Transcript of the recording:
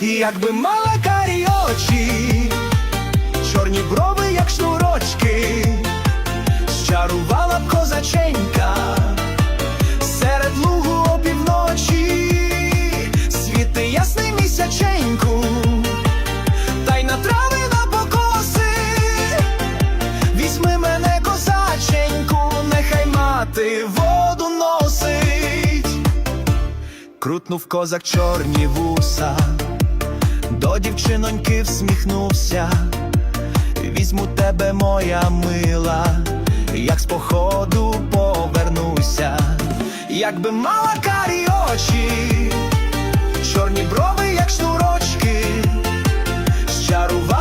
летить, якби мала карі очі, чорні брови, як шнурочки, щарувала б козаченька серед лугу опівночі, світи ясний місяченьку, та й на трави на покоси, візьми мене, козаченьку, нехай мати воду носить. Крутнув козак чорні вуса, дівчиноньки всміхнувся, візьму тебе, моя мила, як з походу повернуся, якби мала карі очі, чорні брови, як шнурочки, з чарування.